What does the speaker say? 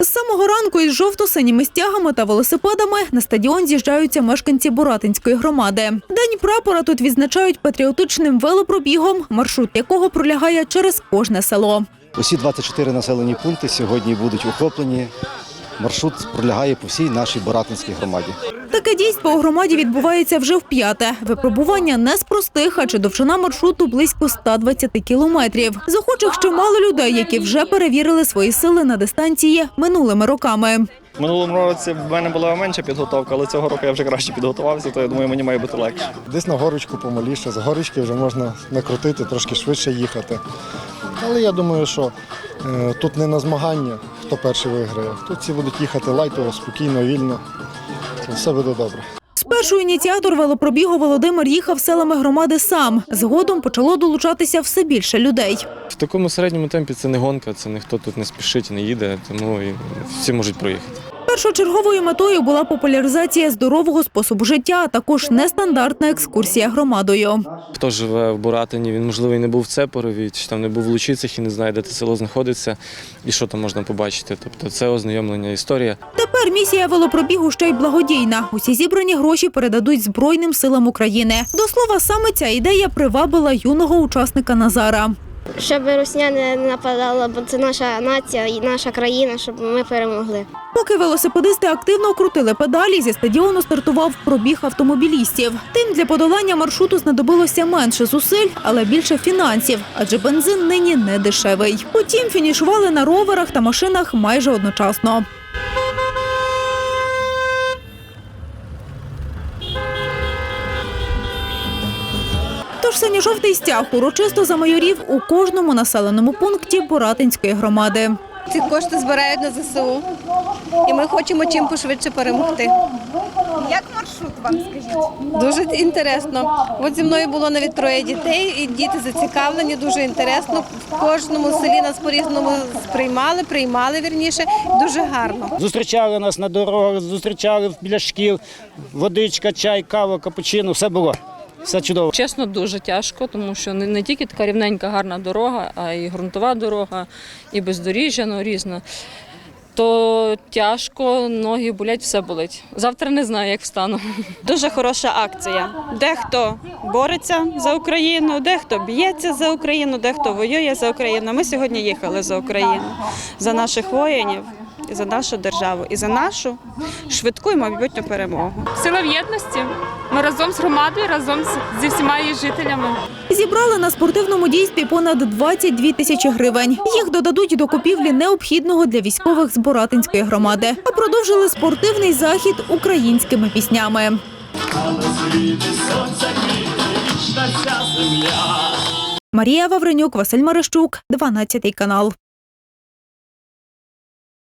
З самого ранку із жовто-синіми стягами та велосипедами на стадіон з'їжджаються мешканці Буратинської громади. День прапора тут відзначають патріотичним велопробігом, маршрут якого пролягає через кожне село. Усі 24 населені пункти сьогодні будуть охоплені. Маршрут пролягає по всій нашій Боратинській громаді. Таке дійство у громаді відбувається вже вп'яте. Випробування не з простих, адже довжина маршруту близько 120 кілометрів. З охочих чимало людей, які вже перевірили свої сили на дистанції минулими роками. Минулому році в мене була менша підготовка, але цього року я вже краще підготувався, то я думаю, мені має бути легше. Десь на горочку помаліше, з горочки вже можна накрутити, трошки швидше їхати. Але я думаю, що е, тут не на змагання, хто перший виграє. Тут всі будуть їхати лайтово, спокійно, вільно. Це все буде добре. Спершу ініціатор велопробігу Володимир їхав селами громади сам. Згодом почало долучатися все більше людей. В такому середньому темпі це не гонка, це ніхто тут не спішить, не їде, тому і всі можуть проїхати. Першочерговою метою була популяризація здорового способу життя, а також нестандартна екскурсія громадою. Хто живе в Буратині, він можливо і не був в Цепорові, чи там не був в Лучицях і не знає, де це село знаходиться і що там можна побачити. Тобто це ознайомлення історія. Тепер місія велопробігу ще й благодійна. Усі зібрані гроші передадуть Збройним силам України. До слова, саме ця ідея привабила юного учасника Назара. щоб росіяни не нападали, бо це наша нація і наша країна, щоб ми перемогли. Поки велосипедисти активно крутили педалі, зі стадіону стартував пробіг автомобілістів. Тим для подолання маршруту знадобилося менше зусиль, але більше фінансів, адже бензин нині не дешевий. Утім, фінішували на роверах та машинах майже одночасно. Тож синьо-жовтий стяг урочисто замайорів у кожному населеному пункті Боратинської громади. Ці кошти збирають на ЗСУ, і ми хочемо чим пошвидше перемогти. Як маршрут вам скажіть? Дуже інтересно. От зі мною було навіть троє дітей, і діти зацікавлені, дуже інтересно. В кожному селі нас по-різному сприймали, приймали вірніше. Дуже гарно. Зустрічали нас на дорогах, зустрічали біля шкіл, водичка, чай, кава, капучино, все було. Все чудово. Чесно, дуже тяжко, тому що не, не тільки така рівненька гарна дорога, а й ґрунтова дорога, і бездоріжжя ну, різне. То тяжко, ноги болять, все болить. Завтра не знаю, як встану. Дуже хороша акція. Дехто бореться за Україну, дехто б'ється за Україну, дехто воює за Україну. Ми сьогодні їхали за Україну, за наших воїнів, і за нашу державу, і за нашу швидку і майбутню перемогу. Сила в єдності. Разом з громадою, разом зі всіма її жителями. Зібрали на спортивному дійстві понад 22 тисячі гривень. Їх додадуть до купівлі необхідного для військових з Боратинської громади. А продовжили спортивний захід українськими піснями. Марія Вавренюк, Василь Марищук, 12 канал.